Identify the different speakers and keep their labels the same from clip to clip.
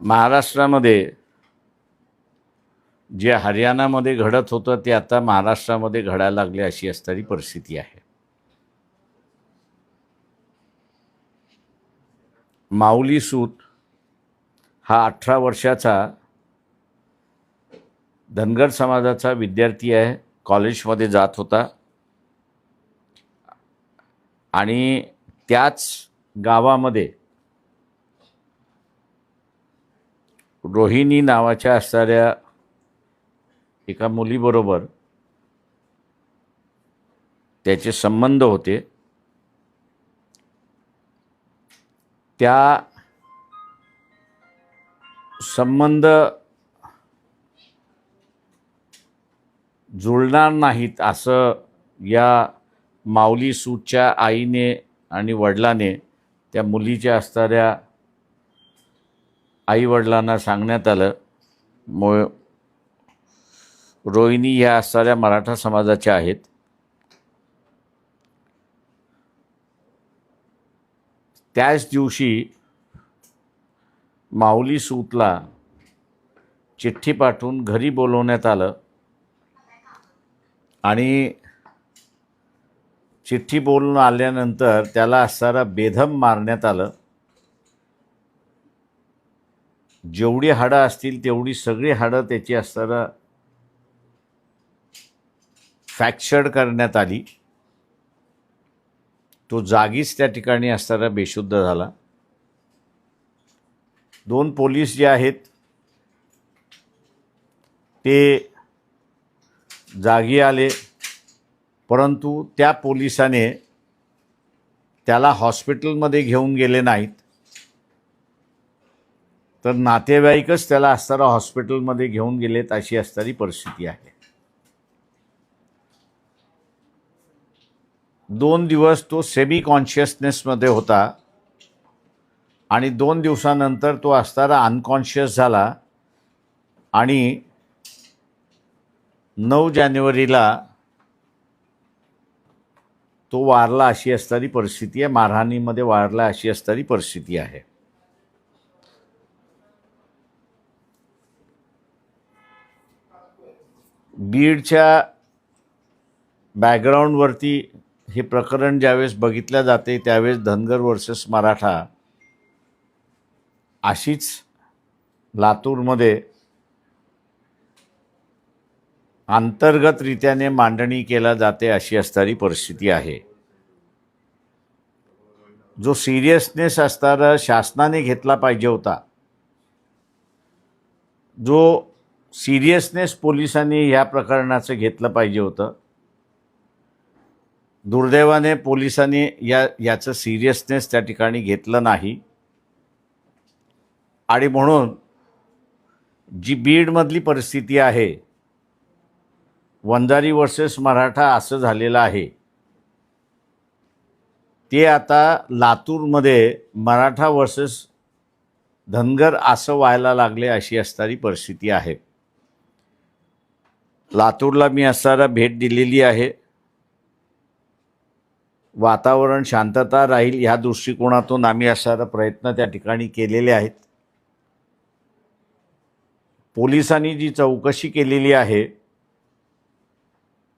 Speaker 1: महाराष्ट्रामध्ये जे हरियाणामध्ये घडत होतं ते आता महाराष्ट्रामध्ये घडायला लागले अशी असणारी परिस्थिती आहे. माऊली सूत हा अठरा वर्षाचा धनगर समाजाचा विद्यार्थी आहे कॉलेजमध्ये जात होता. आणि त्याच गावामध्ये रोहिणी नावाच्या असणाऱ्या एका मुलीबरोबर त्याचे संबंध होते. त्या संबंध जुळणार नाहीत असं या माऊली सूटच्या आईने आणि वडिलाने त्या मुलीच्या असणाऱ्या आईवडिलांना सांगण्यात आलं मो रोहिणी ह्या असणाऱ्या मराठा समाजाच्या आहेत. त्याच दिवशी माऊली सूतला चिठ्ठी पाठवून घरी बोलवण्यात आलं आणि चिठ्ठी बोलून आल्यानंतर त्याला असणारा बेधम मारण्यात आलं. जेवढी हाडं असतील तेवढी सगळी हाडं त्याची असताना फॅक्चर्ड करण्यात आली. तो जागीच त्या ठिकाणी असताना बेशुद्ध झाला. दोन पोलीस जे आहेत ते जागी आले. परंतु त्या पोलिसाने त्याला हॉस्पिटलमध्ये घेऊन गेले नाहीत. तर नातेवाईकच त्याला असताना हॉस्पिटलमध्ये घेऊन गेलेत अशी असणारी परिस्थिती आहे. दोन दिवस तो सेमी कॉन्शियसनेसमध्ये होता आणि दोन दिवसानंतर तो असताना अनकॉन्शियस झाला आणि नऊ जानेवारीला तो वारला अशी असणारी परिस्थिती आहे. मारहाणीमध्ये वारला अशी असणारी परिस्थिती आहे. बीडच्या बॅकग्राऊंडवरती हे प्रकरण ज्यावेळेस बघितलं जाते त्यावेळेस धनगर वर्सेस मराठा अशीच लातूरमध्ये अंतर्गतरित्याने मांडणी केला जाते अशी असणारी परिस्थिती आहे. जो सिरियसनेस असणारा शासनाने घेतला पाहिजे होता जो सिरियसनेस पोलिसांनी ह्या प्रकरणाचं घेतलं पाहिजे होतं. दुर्दैवाने पोलिसांनी या याचं सिरियसनेस त्या ठिकाणी घेतलं नाही. आणि म्हणून जी बीडमधली परिस्थिती आहे वंजारी वर्सेस मराठा असं झालेलं आहे ते आता लातूरमध्ये मराठा वर्सेस धनगर असं व्हायला लागले अशी असणारी परिस्थिती आहे. लातूरला मी असताना भेट दिलेली आहे. वातावरण शांतता राहील ह्या दृष्टिकोनातून आम्ही असणारा प्रयत्न त्या ठिकाणी केलेले आहेत. पोलिसांनी जी चौकशी केलेली आहे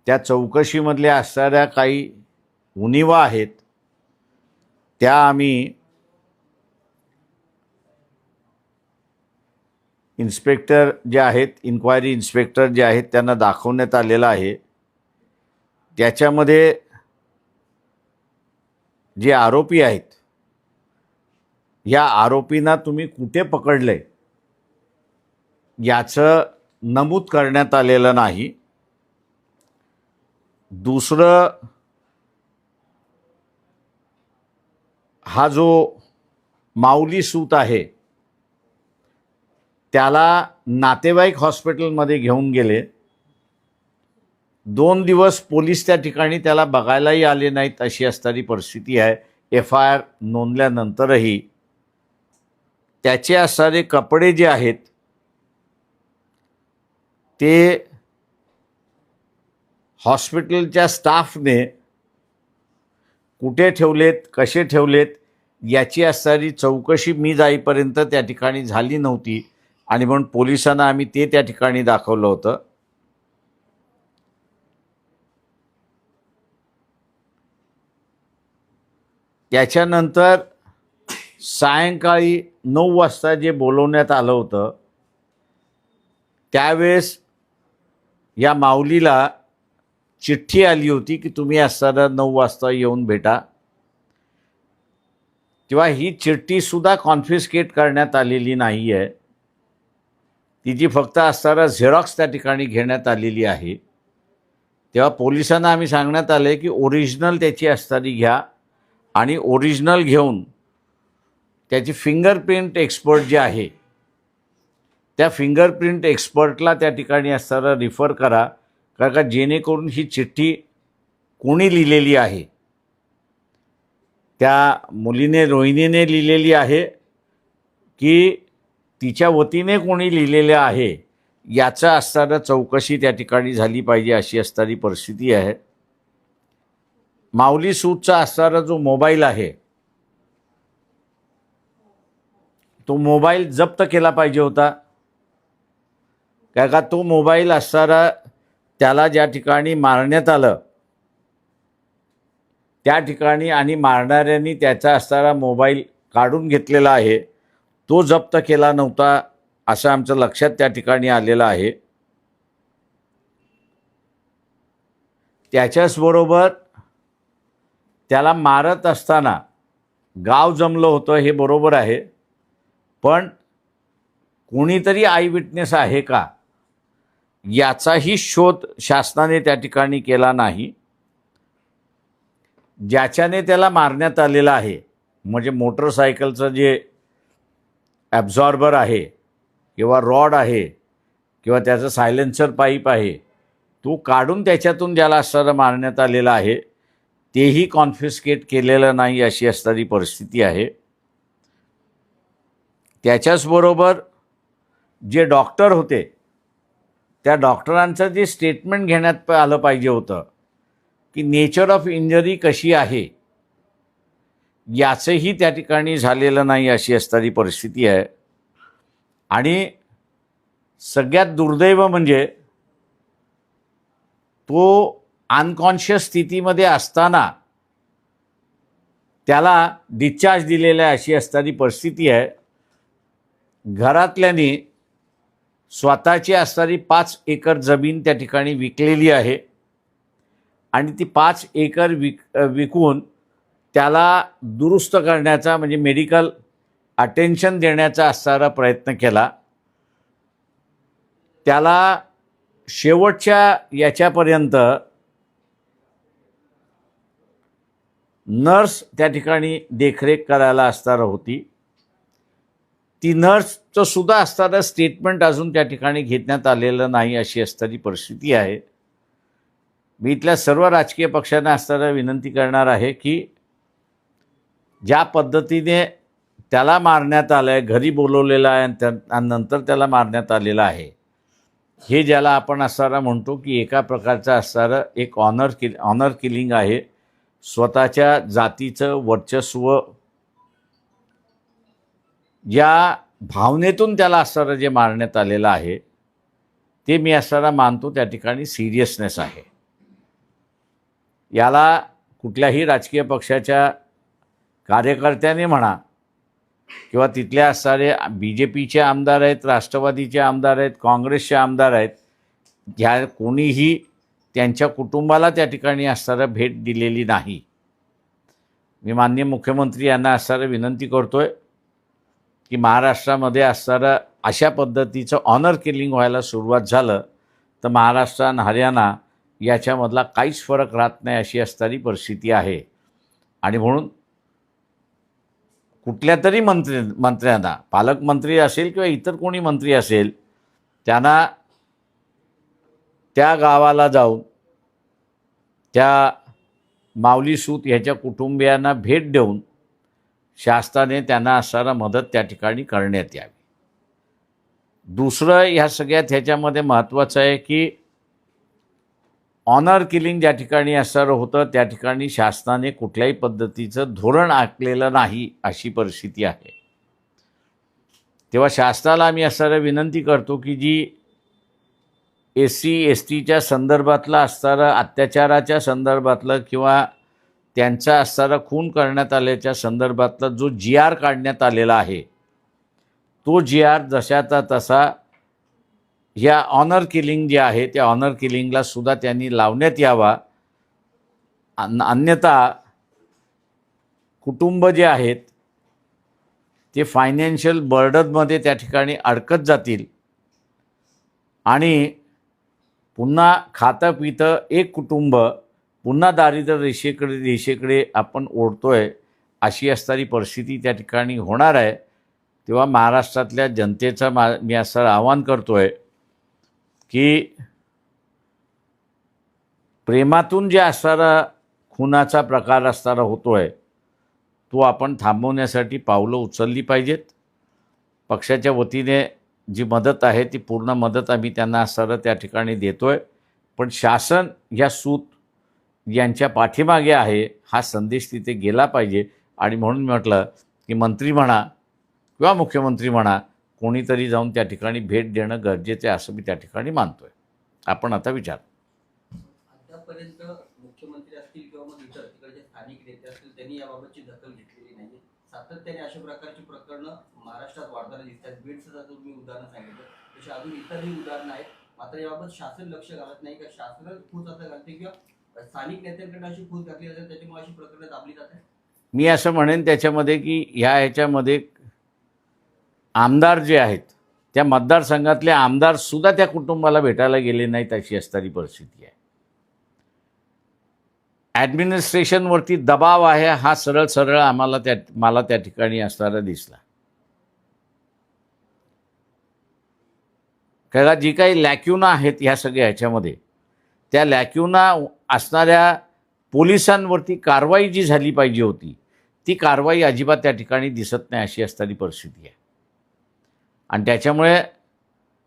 Speaker 1: त्या चौकशीमधल्या असणाऱ्या काही उणिवा आहेत त्या आम्ही इन्स्पेक्टर जे आहेत इन्क्वायरी इन्स्पेक्टर जे आहेत त्यांना दाखवण्यात आलेलं आहे. त्याच्यामध्ये जे आरोपी आहेत या आरोपींना तुम्ही कुठे पकडले याचं नमूद करण्यात आलेलं नाही. दुसरं हा जो माऊली सूत आहे त्याला नातेवाईक हॉस्पिटलमध्ये घेऊन गेले. दोन दिवस पोलीस त्या ठिकाणी त्याला बघायलाही आले नाहीत अशी असणारी परिस्थिती आहे. एफ आय आर नोंदल्यानंतरही त्याचे असणारे कपडे जे आहेत ते हॉस्पिटलच्या स्टाफने कुठे ठेवलेत कसे ठेवलेत याची असणारी चौकशी मी जाईपर्यंत त्या ठिकाणी झाली नव्हती. आणि म्हणून पोलिसांना आम्ही ते त्या ठिकाणी दाखवलं होतं. त्याच्यानंतर सायंकाळी नऊ वाजता जे बोलवण्यात आलं होतं त्यावेळेस या माऊलीला चिठ्ठी आली होती की तुम्ही असताना नऊ वाजता येऊन भेटा. तेव्हा ही चिठ्ठीसुद्धा कॉन्फिस्केट करण्यात आलेली नाही आहे तिची फक्त असताना झेरॉक्स त्या ठिकाणी घेण्यात आलेली आहे तेव्हा पोलिसांना आम्ही सांगण्यात आलं की ओरिजिनल त्याची असणारी घ्या आणि ओरिजिनल घेऊन त्याची फिंगरप्रिंट एक्सपर्ट जे आहे त्या फिंगरप्रिंट एक्सपर्टला त्या ठिकाणी असताना रिफर करा कारण का जेणेकरून ही चिठ्ठी कोणी लिहिलेली आहे? त्या मुलीने रोहिणीने लिहिलेली आहे की तिच्या वतीने कोणी लिहिलेलं आहे याचा असताना चौकशी त्या ठिकाणी झाली पाहिजे अशी असणारी परिस्थिती आहे. माऊली सूटचा असणारा जो मोबाईल आहे तो मोबाईल जप्त केला पाहिजे होता. काय का तो मोबाईल असणारा त्याला ज्या ठिकाणी मारण्यात आलं त्या ठिकाणी आणि मारणाऱ्यांनी त्याचा असणारा मोबाईल काढून घेतलेला आहे. तो जप्त केला नव्हता असं आमचं लक्षात त्या ठिकाणी आलेलं आहे. त्याच्याचबरोबर त्याला मारत असताना गाव जमलं होतं हे बरोबर आहे पण कोणीतरी आय विटनेस आहे का? याचाही शोध शासनाने त्या ठिकाणी केला नाही. ज्याच्याने त्याला मारण्यात आलेलं आहे म्हणजे मोटरसायकलचं जे ॲब्झॉर्बर आहे किंवा रॉड आहे किंवा त्याचं सायलेन्सर पाईप आहे तो काढून त्याच्यातून ज्याला असणारं मारण्यात आलेला आहे तेही कॉन्फिस्केट केलेलं नाही अशी असणारी परिस्थिती आहे. त्याच्याचबरोबर जे डॉक्टर होते त्या डॉक्टरांचं जे स्टेटमेंट घेण्यात आलं पाहिजे होतं की नेचर ऑफ इंजरी कशी आहे याचंही त्या ठिकाणी झालेलं नाही अशी असणारी परिस्थिती आहे. आणि सगळ्यात दुर्दैव म्हणजे तो अनकॉन्शियस स्थितीमध्ये असताना त्याला डिस्चार्ज दिलेला अशी असणारी परिस्थिती आहे. घरातल्यानी स्वतःची असणारी पाच एकर जमीन त्या ठिकाणी विकलेली आहे. आणि ती पाच एकर विक विकून त्याला दुरुस्त करण्याचा म्हणजे मेडिकल अटेन्शन देण्याचा असणारा प्रयत्न केला. त्याला शेवटच्या याच्यापर्यंत नर्स त्या ठिकाणी देखरेख करायला असणार होती. ती नर्सचं सुद्धा असताना स्टेटमेंट अजून त्या ठिकाणी घेण्यात आलेलं नाही अशी असणारी परिस्थिती आहे. मी इथल्या सर्व राजकीय पक्षांना असताना विनंती करणार आहे की ज्या पद्धतीने त्याला मारण्यात आलं आहे घरी बोलवलेलं आहे आणि त्या नंतर त्याला मारण्यात आलेलं आहे हे ज्याला आपण असणारा म्हणतो की एका प्रकारचं असणारं एक ऑनर किल ऑनर किलिंग आहे. स्वतःच्या जातीचं वर्चस्व या भावनेतून त्याला असणारं जे मारण्यात आलेलं आहे ते मी असणारा मानतो त्या ठिकाणी सिरियसनेस आहे. याला कुठल्याही राजकीय पक्षाच्या कार्यकर्त्याने म्हणा किंवा तिथले असणारे बी जे पीचे आमदार आहेत राष्ट्रवादीचे आमदार आहेत काँग्रेसचे आमदार आहेत ह्या कोणीही त्यांच्या कुटुंबाला त्या ठिकाणी असणारं भेट दिलेली नाही. मी माननीय मुख्यमंत्री यांना असणारं विनंती करतो आहे की महाराष्ट्रामध्ये असणारं अशा पद्धतीचं ऑनर किलिंग व्हायला सुरुवात झालं तर महाराष्ट्र आणि हरियाणा याच्यामधला काहीच फरक राहत नाही अशी असणारी परिस्थिती आहे. आणि म्हणून कुठल्या तरी मंत्री मंत्र्यांना. पालकमंत्री असेल किंवा इतर कोणी मंत्री असेल त्यांना त्या गावाला जाऊन त्या माऊली सूत ह्याच्या कुटुंबियांना भेट देऊन शासनाने त्यांना असणारा मदत त्या ठिकाणी करण्यात यावी. दुसरं ह्या सगळ्यात ह्याच्यामध्ये महत्त्वाचं आहे की ऑनर किलिंग ज्या ठिकाणी असणारं होतं त्या ठिकाणी शासनाने कुठल्याही पद्धतीचं धोरण आखलेलं नाही अशी परिस्थिती आहे. तेव्हा शासनाला आम्ही असणारं विनंती करतो की जी एस सी एस टीच्या संदर्भातलं असणारं अत्याचाराच्या संदर्भातलं किंवा त्यांचा असणारा खून करण्यात आल्याच्या संदर्भातला जो जी आर काढण्यात आलेला आहे तो जी आर जशाचा तसा ह्या ऑनर किलिंग जे आहे त्या ऑनर किलिंगला सुद्धा त्यांनी लावण्यात यावा. अन अन्यथा कुटुंब जे आहेत ते फायनान्शियल बर्डनमध्ये त्या ठिकाणी अडकत जातील. आणि पुन्हा खातं पितं एक कुटुंब पुन्हा दारिद्र्य रेषेकडे रेषेकडे आपण ओढतो आहे अशी असणारी परिस्थिती त्या ठिकाणी होणार आहे. तेव्हा महाराष्ट्रातल्या जनतेचं मा मी असं आवाहन करतो आहे की प्रेमातून जे असणारा खुनाचा प्रकार असणारा होतो आहे तो आपण थांबवण्यासाठी पावलं उचलली पाहिजेत. पक्षाच्या वतीने जी मदत आहे ती पूर्ण मदत आम्ही त्यांना असणारं त्या ठिकाणी देतो आहे पण शासन या सूत यांच्या पाठीमागे आहे हा संदेश तिथे गेला पाहिजे. आणि म्हणून म्हटलं की मंत्री म्हणा किंवा मुख्यमंत्री म्हणा कोणीतरी जाऊन त्या ठिकाणी भेट देणं गरजेचं आहे असं मी त्या ठिकाणी मानतो आहे आपण आता विचार.
Speaker 2: आतापर्यंत मुख्यमंत्री असतील किंवा मग इतर तिकडचे स्थानिक नेते असतील त्यांनी याबाबतची दखल घेतलेली नाही सातत्याने अशा प्रकारची प्रकरणं महाराष्ट्रात वाढताना दिसतात. बीडचं जर तुम्ही उदाहरण सांगितलं. तशी अजून इतरही उदाहरणं आहेत. मात्र याबाबत शासन लक्ष घालत नाही का शासन असं घालते किंवा स्थानिक नेत्यांकडे अशी फूस घातली जाते त्याच्यामुळे अशी प्रकरणं दाबली जातात.
Speaker 1: मी असं म्हणेन त्याच्यामध्ये की ह्या ह्याच्यामध्ये आमदार जे आहेत त्या मतदारसंघातले आमदारसुद्धा त्या कुटुंबाला भेटायला गेले नाहीत अशी असणारी परिस्थिती आहे. ॲडमिनिस्ट्रेशनवरती दबाव आहे हा सरळ सरळ आम्हाला त्या मला त्या ठिकाणी असणारा दिसला. कारण जी काही लॅक्युना आहेत ह्या सगळ्या ह्याच्यामध्ये त्या लॅक्युना असणाऱ्या पोलिसांवरती कारवाई जी झाली पाहिजे होती ती कारवाई अजिबात त्या ठिकाणी दिसत नाही अशी असणारी परिस्थिती आहे. आणि त्याच्यामुळे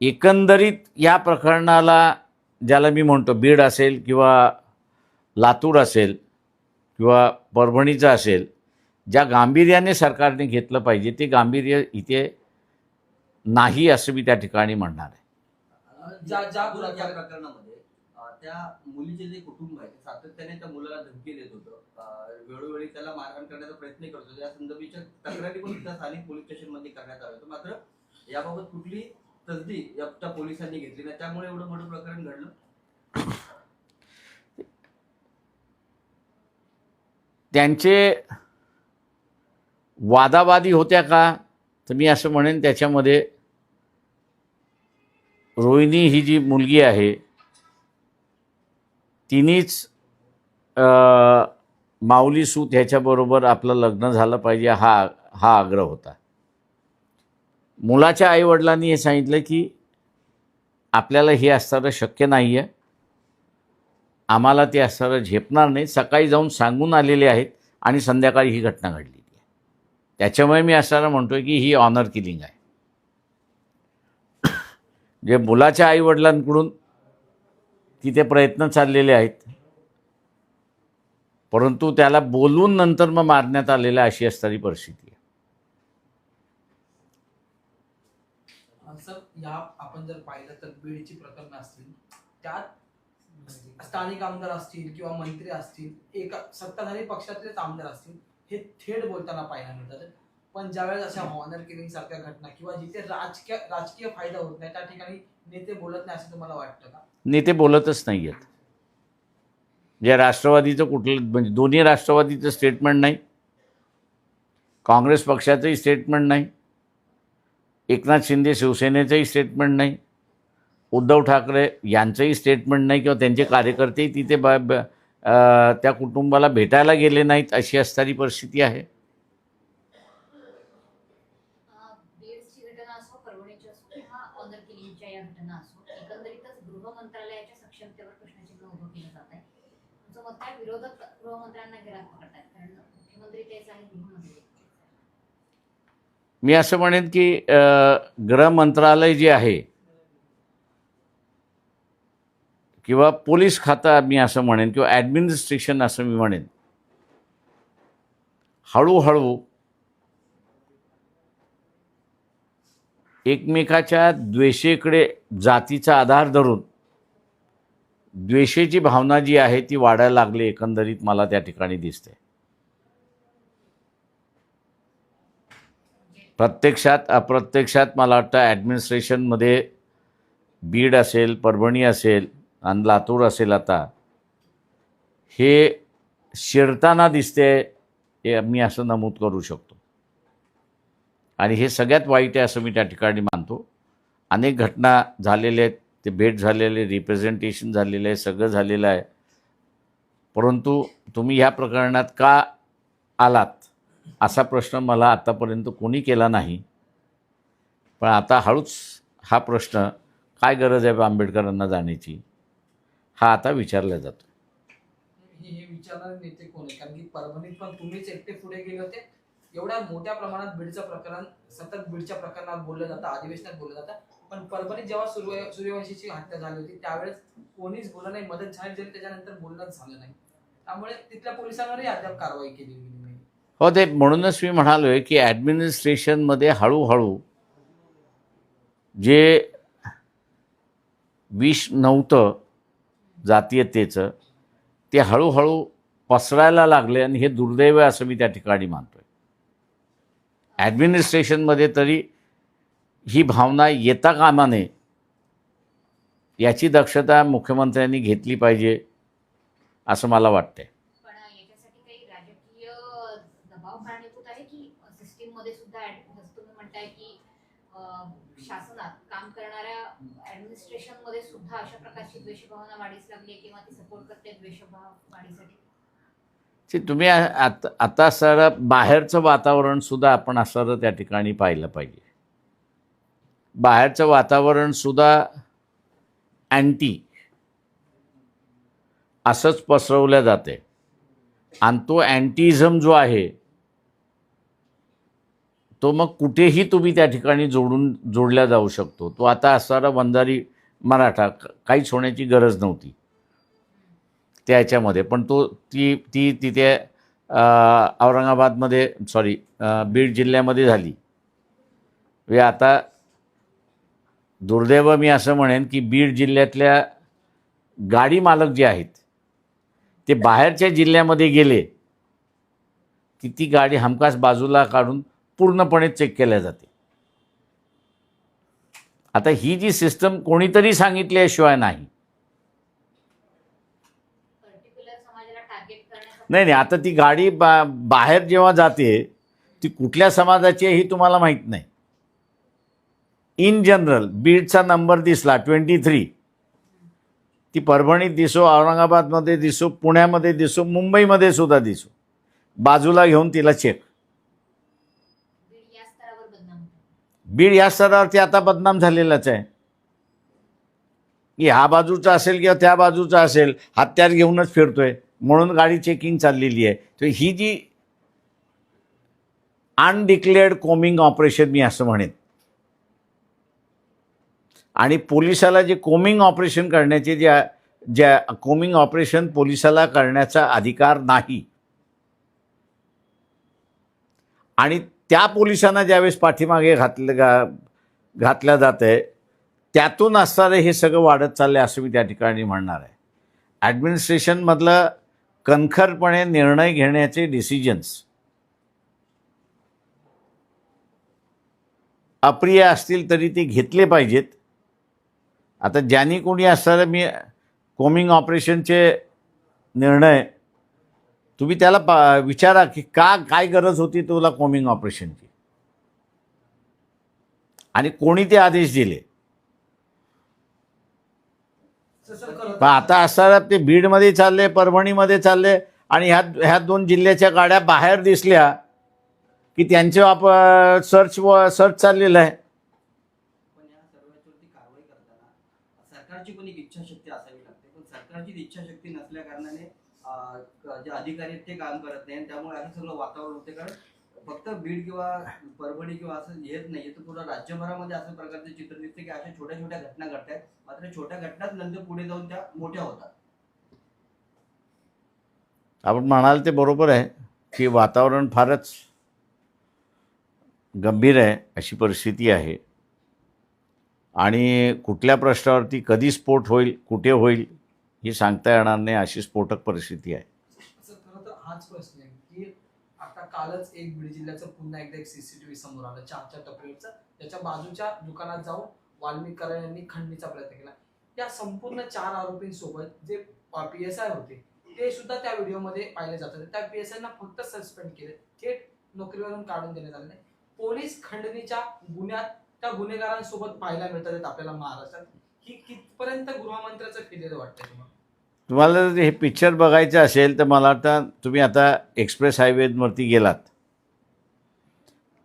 Speaker 1: एकंदरीत या प्रकरणाला ज्याला मी म्हणतो बीड असेल किंवा लातूर असेल किंवा परभणीचं असेल ज्या गांभीर्याने सरकारने घेतलं पाहिजे ते गांभीर्य इथे नाही असं मी त्या ठिकाणी म्हणणार आहे.
Speaker 3: ज्या ज्या
Speaker 2: या प्रकरणामध्ये त्या मुलीचे जे कुटुंब आहे सातत्याने त्या मुलाला धमकी देत होतं. वेळोवेळी त्याला मारहाण करण्याचा प्रयत्न करतो या संदर्भाच्या तक्रारी पण त्या स्थानिक पोलीस स्टेशनमध्ये करण्यात आल्या होतं मात्र याबाबत कुठली तसदी त्या पोलिसांनी घेतली नाही. त्यामुळे एवढं मोठं प्रकरण घडलं?
Speaker 1: त्यांचे वादावादी होत्या का? तर मी असं म्हणेन त्याच्यामध्ये रोहिणी ही जी मुलगी आहे तिनेच माऊली सूत ह्याच्याबरोबर आपलं लग्न झालं पाहिजे हा हा आग्रह होता. मुलाच्या आईवडिलांनी हे सांगितलं की आपल्याला हे असणारं शक्य नाही आहे आम्हाला ते असणारं झेपणार नाही. सकाळी जाऊन सांगून आलेले आहेत आणि संध्याकाळी ही घटना घडलेली आहे. त्याच्यामुळे मी असणारं म्हणतो आहे की ही ऑनर किलिंग आहे. जे मुलाच्या आईवडिलांकडून तिथे प्रयत्न चाललेले आहेत परंतु त्याला बोलून नंतर मग मारण्यात आलेलं अशी असणारी परिस्थिती आहे
Speaker 3: सर या आपण जर पाहिलं तर बीडची प्रकरणं असतील त्यात स्थानिक आमदार असतील किंवा मंत्री असतील एका सत्ताधारी पक्षातलेच आमदार असतील हे थेट बोलताना पाहायला मिळतात. पण ज्यावेळेस अशा हॉनर किलिंग सारख्या घटना किंवा जिथे राजकीय राजकीय फायदा होत नाही त्या ठिकाणी नेते बोलत नाही असं तुम्हाला वाटतं का?
Speaker 1: नेते बोलतच नाही आहेत. जे राष्ट्रवादीचं कुठलं म्हणजे दोन्ही राष्ट्रवादीचं स्टेटमेंट नाही. काँग्रेस पक्षाचंही स्टेटमेंट नाही. एकनाथ शिंदे शिवसेनेचंही स्टेटमेंट नाही. उद्धव ठाकरे यांचंही स्टेटमेंट नाही किंवा त्यांचे कार्यकर्तेही तिथे ब ब- त्या कुटुंबाला भेटायला गेले नाहीत अशी असणारी परिस्थिती आहे
Speaker 4: बीडची घटना असो परभणीची असो किंवा ऑनर किलिंगच्या या घटना असो एकंदरीतच गृह मंत्रालयाच्या सक्षमतेवर प्रश्नचिन्ह उभं केलं जात आहे तुमचं मत काय विरोधक गृहमंत्र्यांना घरात पकडतात कारण मुख्यमंत्री तेच आहे गृहमंत्री तेच आहे.
Speaker 1: मी असं म्हणेन की गृह मंत्रालय जे आहे किंवा पोलीस खातं मी असं म्हणेन किंवा ॲडमिनिस्ट्रेशन असं मी म्हणेन हळूहळू एकमेकाच्या द्वेषेकडे जातीचा आधार धरून द्वेषेची भावना जी आहे ती वाढायला लागली एकंदरीत मला त्या ठिकाणी दिसते. प्रत्यक्षात अप्रत्यक्षात मला वाटतं ॲडमिनिस्ट्रेशनमध्ये बीड असेल परभणी असेल आणि लातूर असेल आता हे शिरताना दिसते हे मी असं नमूद करू शकतो. आणि हे सगळ्यात वाईट आहे असं मी त्या ठिकाणी मानतो. अनेक घटना झालेल्या आहेत ते भेट झालेले रिप्रेझेंटेशन झालेलं आहे सगळं झालेलं आहे. परंतु तुम्ही ह्या प्रकरणात का आलात? असा प्रश्न मला आत्तापर्यंत कोणी केला नाही. पण आता हळूच हा प्रश्न काय गरज आहे आंबेडकरांना जाण्याची हा आता विचारला जातो.
Speaker 3: हे हे विचारणारे नेते कोण आहे कारण की परभणीत पण तुम्हीच एकटे पुढे गेले होते. एवढ्या मोठ्या प्रमाणात बीडचं प्रकरण सतत बीडच्या प्रकरणात बोललं जातं अधिवेशनात बोललं जातं. पण परभणीत जेव्हा सूर्य सूर्यवंशीची हत्या झाली होती त्यावेळेस कोणीच बोललं नाही. मदत झाली तरी त्याच्यानंतर बोलणंच झालं नाही. त्यामुळे तिथल्या पोलिसांवरही अद्याप कारवाई केली गेली
Speaker 1: हो ते म्हणूनच मी म्हणालो आहे की ॲडमिनिस्ट्रेशनमध्ये हळूहळू जे विष नव्हतं जातीयतेचं ते हळूहळू पसरायला लागले आणि हे दुर्दैव आहे असं मी त्या ठिकाणी मानतो आहे ॲडमिनिस्ट्रेशनमध्ये तरी ही भावना येता कामाने याची दक्षता मुख्यमंत्र्यांनी घेतली पाहिजे असं मला वाटतंय
Speaker 4: पण याच्यासाठी काही राजकीय दबाव कारणीभूत आहे की सिस्टीममध्ये सुद्धा ऍड- जसं तुम्ही म्हणताय की अं, शासनात काम ऍडमिनिस्ट्रेशनमध्ये सुद्धा अशा प्रकारची द्वेषभावना वाढीस लागली आहे किंवा ती सपोर्ट करते द्वेषभाव वाढीसाठी?
Speaker 1: तुम्ही आता आता सर बाहेरचं वातावरण सुद्धा आपण असं त्या ठिकाणी पाहिलं पाहिजे. बाहेरचं वातावरण सुद्धा अँटी असंच पसरवलं जाते आणि तो अँटीझम जो आहे तो मग कुठेही तुम्ही त्या ठिकाणी जोडून जोडला जाऊ शकतो. तो आता असणारा बंधारी मराठा क- काहीच होण्याची गरज नव्हती. त्या पण तो ती ती तिथे औरंगाबादमध्ये सॉरी बीड जिल्ह्यामध्ये झाली. म्हणजे आता दुर्दैव मी असं म्हणेन की बीड जिल्ह्यातल्या गाडी मालक जे आहेत ते बाहेरच्या जिल्ह्यामध्ये गेले की ती गाडी हमखास बाजूला काढून पूर्णपणे चेक केल्या जाते आता ही जी सिस्टम कोणीतरी सांगितल्याशिवाय नाही. नाही नाही आता ती गाडी बा बाहेर जेव्हा जाते ती कुठल्या समाजाची आहे ही तुम्हाला माहीत नाही. इन जनरल बीडचा नंबर दिसला ट्वेंटी थ्री ती परभणीत दिसो औरंगाबादमध्ये दिसो पुण्यामध्ये दिसो मुंबईमध्ये सुद्धा दिसो. बाजूला घेऊन तिला चेक
Speaker 4: बीड या स्तरावर बदनाम होतं
Speaker 1: बीड या स्तरावरती आता बदनाम झालेलाच आहे. की हा बाजूचा असेल किंवा त्या बाजूचा असेल हत्यार घेऊनच फिरतोय. म्हणून गाडी चेकिंग चाललेली आहे. तर ही जी अनडिक्लेअर्ड कोमिंग ऑपरेशन मी असं म्हणेन. आणि पोलिसाला जे कोमिंग ऑपरेशन करण्याचे ज्या ज्या कोमिंग ऑपरेशन पोलिसाला करण्याचा अधिकार नाही. आणि त्या पोलिसांना ज्यावेळेस पाठीमागे घातलं गा घातल्या जात आहे त्यातून असणारे हे सगळं वाढत चाललं आहे असं मी त्या ठिकाणी म्हणणार आहे. ॲडमिनिस्ट्रेशनमधलं कणखरपणे निर्णय घेण्याचे डिसिजन्स अप्रिय असतील तरी ते घेतले पाहिजेत. आता ज्यांनी कोणी असणारं मी कोमिंग ऑपरेशनचे निर्णय तुम्ही त्याला पा विचारा की का काय गरज होती तुला कोमिंग ऑपरेशनची? आणि कोणी ते आदेश दिले? पण आता असं ते बीडमध्ये चालले परभणीमध्ये चालले आणि ह्या ह्या दोन जिल्ह्याच्या गाड्या बाहेर दिसल्या की त्यांचे आप सर्च व सर्च चाललेलं आहे.
Speaker 2: सरकारची पण एक इच्छाशक्ती असावी लागते. पण सरकारची इच्छाशक्ती नसल्या कारणाने जे अधिकारी आहेत ते काम करत नाही आणि त्यामुळे असं सगळं वातावरण होते. कारण फक्त बीड किंवा परभणी किंवा असं येत नाही तर पूर्ण राज्यभरामध्ये असं प्रकारचे चित्र दिसते की अशा छोट्या छोट्या घटना घडतात मात्र छोट्या घटनाच नंतर पुढे जाऊन त्या मोठ्या होतात.
Speaker 1: आपण म्हणाल ते बरोबर आहे की वातावरण फारच गंभीर आहे अशी परिस्थिती आहे. आणि कुठल्या प्रश्नावरती कधी स्फोट होईल कुठे होईल हे सांगता येणार नाही अशी स्फोटक परिस्थिती आहे.
Speaker 3: हाच प्रश्न आहे की आता कालच एक बीड जिल्ह्याचं पुन्हा एकदा एक सीसीटीव्ही समोर आलं चार टपरीवरचं. त्याच्या बाजूच्या दुकानात जाऊन वाल्मिक कराड यांनी खंडणीचा प्रयत्न केला. या संपूर्ण चार आरोपींसोबत जे पी एस आय होते ते सुद्धा त्या व्हिडिओमध्ये पाहिले जातात त्या पी एस आयना फक्त सस्पेंड केले. थेट नोकरीवरून काढून देण्यात आले नाही. पोलीस खंडणीच्या गुन्ह्यात त्या गुन्हेगारांसोबत पाहायला मिळतात आपल्याला महाराष्ट्रात. कितपर्यंत गृहमंत्र्याचं केलेलं वाटतं तुम्हाला?
Speaker 1: तुम्हाला जर हे पिक्चर बघायचं असेल तर मला वाटतं तुम्ही आता एक्सप्रेस हायवेवरती गेलात.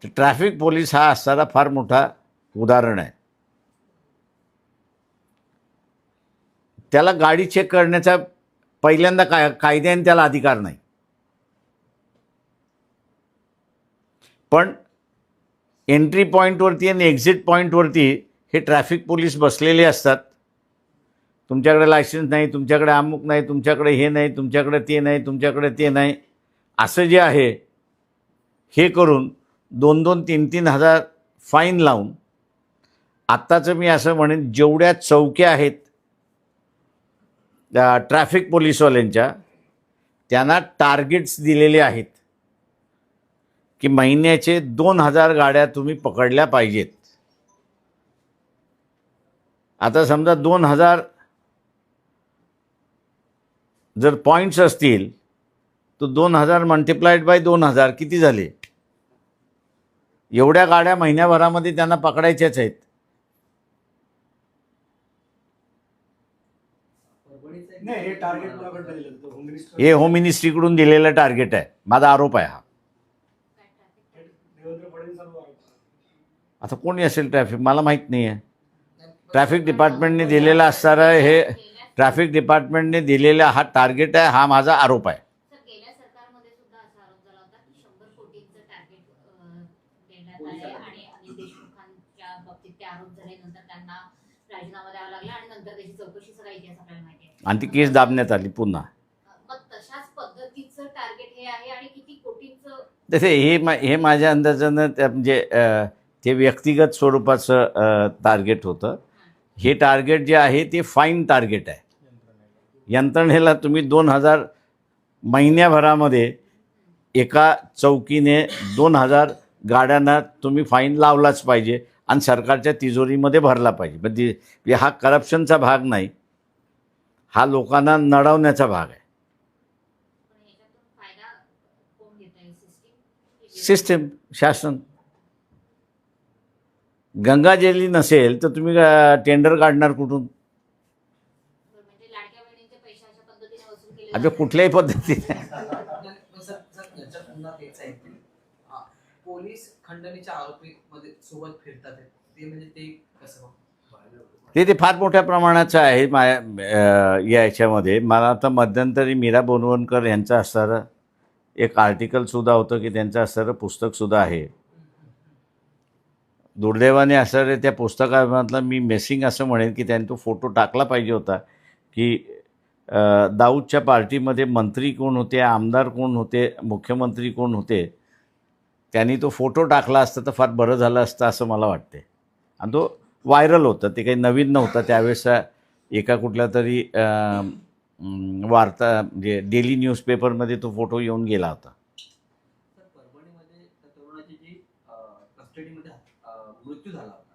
Speaker 1: तर ट्रॅफिक पोलीस हा असणारा फार मोठा उदाहरण आहे. त्याला गाडी चेक करण्याचा पहिल्यांदा काय कायद्याने त्याला अधिकार नाही. पण एंट्री पॉईंटवरती आणि एक्झिट पॉईंटवरती हे ट्रॅफिक पोलीस बसलेले असतात. तुमच्याकडे लायसन्स नाही तुमच्याकडे अमुक नाही तुमच्याकडे हे नाही तुमच्याकडे ते नाही तुमच्याकडे ते नाही. असं जे आहे हे करून दोन दोन तीन तीन हजार फाईन लावून आत्ताचं मी असं म्हणेन जेवढ्या चौक्या आहेत त्या ट्रॅफिक पोलीसवाल्यांच्या त्यांना टार्गेट्स दिलेले आहेत की महिन्याचे दोन हजार गाड्या तुम्ही पकडल्या पाहिजेत. आता समजा दोन हजार जर पॉईंट्स असतील तर दोन हजार मल्टिप्लाइड बाय दोन हजार किती झाले? एवढ्या गाड्या महिन्याभरामध्ये त्यांना पकडायच्याच आहेत.
Speaker 5: हे होम मिनिस्टर
Speaker 1: होम मिनिस्ट्रीकडून दिलेलं टार्गेट आहे. माझा आरोप आहे हा. आता कोणी असेल ट्रॅफिक मला माहीत नाही आहे ट्रॅफिक डिपार्टमेंटने दिलेला असणारा हे ट्रॅफिक डिपार्टमेंटने दिलेला हा टार्गेट आहे हा माझा आरोप आहे.
Speaker 4: सर गेल्या सरकारमध्ये सुद्धा असा आरोप झाला होता की शंभर कोटींचं टार्गेट देण्यात आलंय आणि ते आरोप झाले. नंतर त्यांना राजीनामा द्यावा लागला आणि नंतर त्याची चौकशी सगळा इतिहास आपल्याला माहिती आहे.
Speaker 1: आणि ती केस दाबण्यात आली पुन्हा.
Speaker 4: मग तशाच पद्धतीचं टार्गेट हे आहे आणि किती कोटींचं?
Speaker 1: तसे हे मा हे माझ्या अंदाजानं त्या म्हणजे ते व्यक्तिगत स्वरूपाचं टार्गेट होतं. हे टार्गेट जे आहे ते फाईन टार्गेट आहे. यंत्रणेला तुम्ही दोन हजार महिन्याभरामध्ये एका चौकीने दोन हजार गाड्यांना तुम्ही फाईन लावलाच पाहिजे आणि सरकारच्या तिजोरीमध्ये भरला पाहिजे. म्हणजे म्हणजे हा करप्शनचा भाग नाही हा लोकांना नडवण्याचा भाग आहे.
Speaker 4: सिस्टम
Speaker 1: शासन. गंगाजली नसेल तर तुम्ही टेंडर काढणार कुठून
Speaker 4: म्हणजे लाडक्या बहिणींचे पैसे अशा पद्धतीने वसूल केले
Speaker 1: आता
Speaker 4: जातात.
Speaker 1: कुठल्याही पद्धतीने
Speaker 3: पोलीस खंडणीच्या आरोपी सोबत फिरतात. ते म्हणजे ते कसं
Speaker 1: ते ते फार मोठ्या प्रमाणाचं आहे माझ्या या याच्यामध्ये मला आता मध्यंतरी मीरा बोनवणकर यांचं असणारं एक आर्टिकलसुद्धा होतं की त्यांचं असणारं पुस्तकसुद्धा आहे दुर्दैवाने असणारे त्या पुस्तकामधला मी मेसिंग असं म्हणेन की त्यांनी तो फोटो टाकला पाहिजे होता की दाऊदच्या पार्टीमध्ये मंत्री कोण होते आमदार कोण होते मुख्यमंत्री कोण होते त्यांनी तो फोटो टाकला असता तर फार बरं झालं असतं असं मला वाटते आणि तो व्हायरल होता ते काही नवीन नव्हतं. त्यावेळेस एका कुठल्या तरी वार्ता म्हणजे डेली न्यूजपेपरमध्ये तो फोटो येऊन गेला होता
Speaker 2: तर परभणीमध्ये त्या तरुणाची जी कस्टडीमध्ये मृत्यू झाला होता.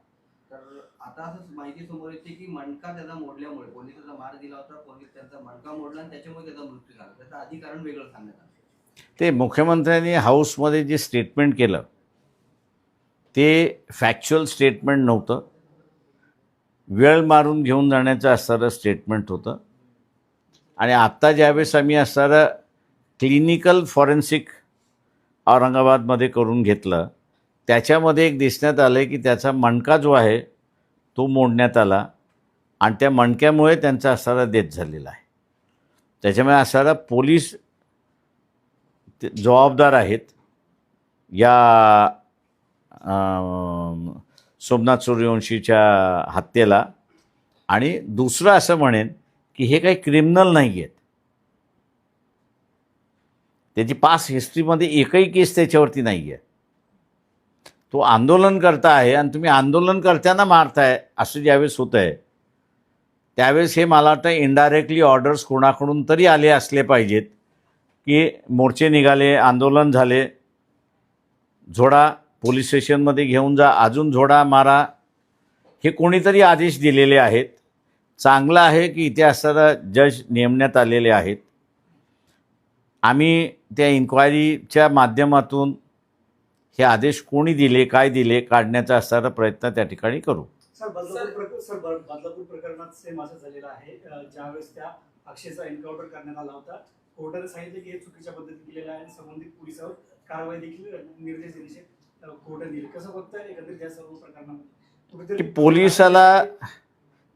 Speaker 2: तर आता असं माहिती समोर येते की मणका त्याचा मोडल्यामुळे पोलिसाचा मार दिला होता पोलीस त्यांचा मणका मोडला आणि त्याच्यामुळे त्याचा मृत्यू झाला. त्याचं आधी कारण वेगळं सांगण्यात आलं.
Speaker 1: ते मुख्यमंत्र्यांनी हाऊसमध्ये जे स्टेटमेंट केलं ते फॅक्च्युअल स्टेटमेंट नव्हतं. वेळ मारून घेऊन जाण्याचं असणारं स्टेटमेंट होतं. आणि आत्ता ज्यावेळेस आम्ही असणारं क्लिनिकल फॉरेन्सिक औरंगाबादमध्ये करून घेतलं त्याच्यामध्ये एक दिसण्यात आलं की त्याचा मणका जो आहे तो मोडण्यात आला आणि त्या मणक्यामुळे त्यांचा असारा देत झालेला आहे. त्याच्यामुळे असारा पोलीस जबाबदार आहेत. या सोमनाथ सूर्यवंशीच्या हत्येला आणि दुसरं असं म्हणेन की हे काही क्रिमिनल नाही आहेत त्याची पास हिस्ट्रीमध्ये एकही केस त्याच्यावरती नाही आहे तो आंदोलन करता आहे आणि तुम्ही आंदोलन करताना मारताय असं ज्यावेळेस होतं आहे त्यावेळेस हे मला वाटतं इनडायरेक्टली ऑर्डर्स कोणाकडून तरी आले असले पाहिजेत की मोर्चे निघाले आंदोलन झाले झोडा पोलीस स्टेशनमध्ये घेऊन जा अजून झोडा मारा हे कोणीतरी आदेश दिलेले आहेत. चांगलं आहे की इथे जज नेमण्यात आलेले आहेत. आम्ही त्या इन्क्वायरीच्या माध्यमातून हे आदेश कोणी दिले काय दिले काढण्याचा असणारा प्रयत्न त्या ठिकाणी करू.
Speaker 5: सर बदलापूर प्रक- सर ब- बदलापूर प्रकरणात सेम असं झालेलं आहे. अं, ज्यावेळेस त्या अक्षयचा एन्काउंटर करण्यात आला होता कोर्टाने सांगितले की हे चुकीच्या पद्धतीने केलेलं आहे आणि संबंधित पोलिसावर कारवाई देखील निर्देश दिले अं, कोर्टाने दिले. कसं फक्त एकंदरीत या सर्व प्रकरणामध्ये? कुठेतरी-
Speaker 1: की पोलिसाला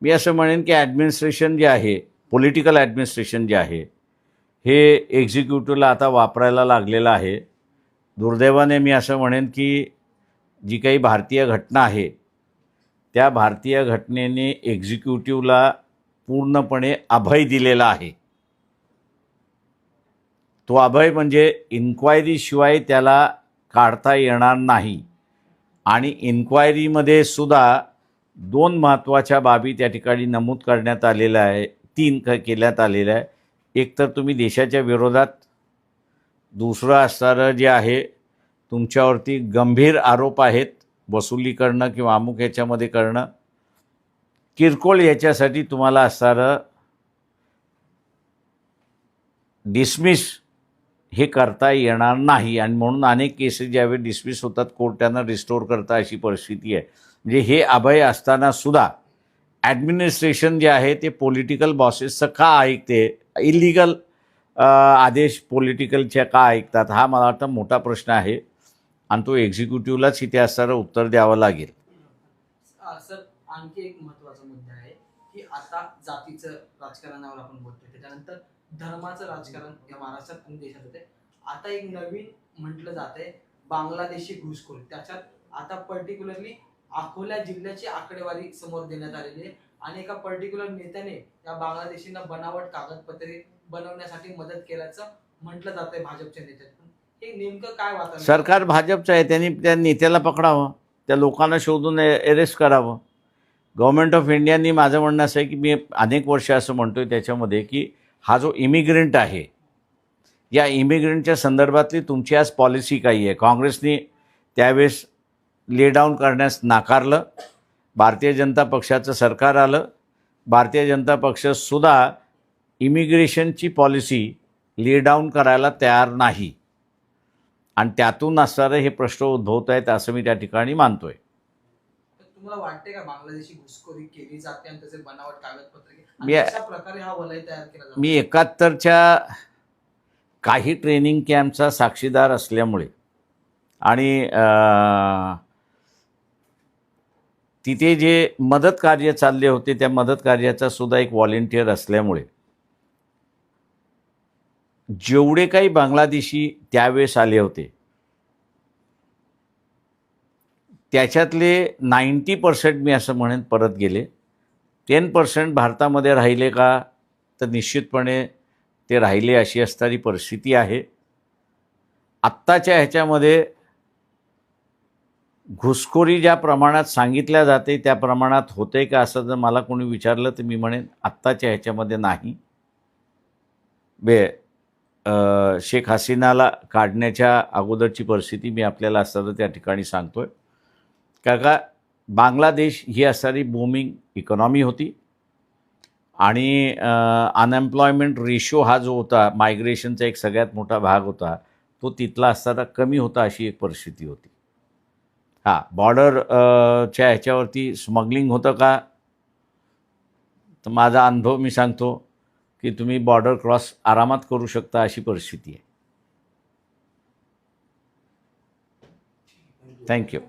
Speaker 1: मी असं म्हणेन की ॲडमिनिस्ट्रेशन जे आहे पॉलिटिकल ॲडमिनिस्ट्रेशन जे आहे हे एक्झिक्युटिव्हला आता वापरायला लागलेलं आहे. दुर्दैवाने मी असं म्हणेन की जी काही भारतीय घटना आहे त्या भारतीय घटनेने एक्झिक्युटिव्हला पूर्णपणे अभय दिलेला आहे. तो अभय म्हणजे इन्क्वायरीशिवाय त्याला काढता येणार नाही. आणि इन्क्वायरीमध्ये सुद्धा दोन महत्त्वाच्या बाबी त्या ठिकाणी नमूद करण्यात आलेल्या आहे तीन क केल्यात आलेल्या आहे. एक तर तुम्ही देशाच्या विरोधात दुसरं असणारं जे आहे तुमच्यावरती गंभीर आरोप आहेत वसुली करणं किंवा अमुक याच्यामध्ये करणं किरकोळ याच्यासाठी तुम्हाला असणारं डिसमिस हे करता येणार नाही. आणि म्हणून अनेक केसेस ज्यावेळी डिसमिस होतात कोर्ट त्यांना रिस्टोर करता अशी परिस्थिती आहे. म्हणजे हे अभय असताना सुद्धा ॲडमिनिस्ट्रेशन जे आहे ते पॉलिटिकल बॉसेसचं का ऐकते. इलिगल आदेश पॉलिटिकलच्या का ऐकतात? हा मला वाटतं मोठा प्रश्न आहे. आणि तो एक्झिक्युटिव्हलाच इथे असणारं उत्तर द्यावं लागेल.
Speaker 3: सर आणखी एक महत्त्वाचा मुद्दा आहे की आता जातीचं राजकारणावर आपण बोलतोय. त्याच्यानंतर धर्माचं राजकारण या महाराष्ट्रात आणि देशात होते आता एक नवीन म्हटलं जात आहे बांगलादेशी घुसखोर. त्याच्यात आता पर्टिक्युलरली अकोला जिल्ह्याची आकडेवारी समोर देण्यात आलेली आहे. आणि एका पर्टिक्युलर नेत्याने या बांगलादेशींना बनावट कागदपत्रे बनवण्यासाठी मदत केल्याचं म्हटलं जात आहे भाजपच्या नेत्यातून हे नेमकं काय वातावरण?
Speaker 1: सरकार भाजपचं आहे त्यांनी त्या नेत्याला पकडावं त्या लोकांना शोधून अरेस्ट करावं. गव्हर्मेंट ऑफ इंडियानी माझं म्हणणं असं आहे की मी अनेक वर्ष असं म्हणतोय त्याच्यामध्ये की हा जो इमिग्रंट आहे या इमिग्रंटच्या संदर्भातली तुमची आज पॉलिसी काही आहे? काँग्रेसने त्यावेळेस ले डाऊन करण्यास नाकारलं भारतीय जनता पक्षाचं सरकार आलं भारतीय जनता पक्षसुद्धा इमिग्रेशनची पॉलिसी ले डाऊन करायला तयार नाही. आणि त्यातून असणारे हे प्रश्न उद्भवत आहेत असं मी त्या ठिकाणी मानतोय.
Speaker 3: तुम्हाला वाटते का बांगलादेशी घुसखोरी केली जाते आणि त्याचे बनावट कागदपत्रे प्रकारे हा वलय तयार केला जातो?
Speaker 1: मी एकाहत्तरच्या काही ट्रेनिंग कॅम्पचा साक्षीदार असल्यामुळे आणि तिथे जे मदत कार्य चालले होते त्या मदत कार्याचा सुद्धा एक व्हॉलेंटियर असल्यामुळे जेवढे काही बांगलादेशी त्यावेळेस आले होते त्याच्यातले नाईंटी पर्सेंट मी असं म्हणेन परत गेले. टेन पर्सेंट भारतामध्ये राहिले का तर निश्चितपणे ते राहिले अशी असणारी परिस्थिती आहे. आत्ताच्या ह्याच्यामध्ये घुसखोरी ज्या प्रमाणात सांगितल्या जाते त्या प्रमाणात होते का असं जर मला कोणी विचारलं तर मी म्हणेन आत्ताच्या ह्याच्यामध्ये नाही. बे शेख हसीनाला काढण्याच्या अगोदरची परिस्थिती मी आपल्याला असताना त्या ठिकाणी सांगतोय. का का बांगलादेश ही असणारी बूमिंग इकॉनॉमी होती. आणि अनएम्प्लॉयमेंट रेशो हा जो होता मायग्रेशनचा एक सगळ्यात मोठा भाग होता तो तिथला असताना कमी होता अशी एक परिस्थिती होती. हां बॉर्डरच्या ह्याच्यावरती स्मगलिंग होतं का? तर माझा अनुभव मी सांगतो. की तुम्ही बॉर्डर क्रॉस आरामात करू शकता अशी परिस्थिती आहे. थँक्यू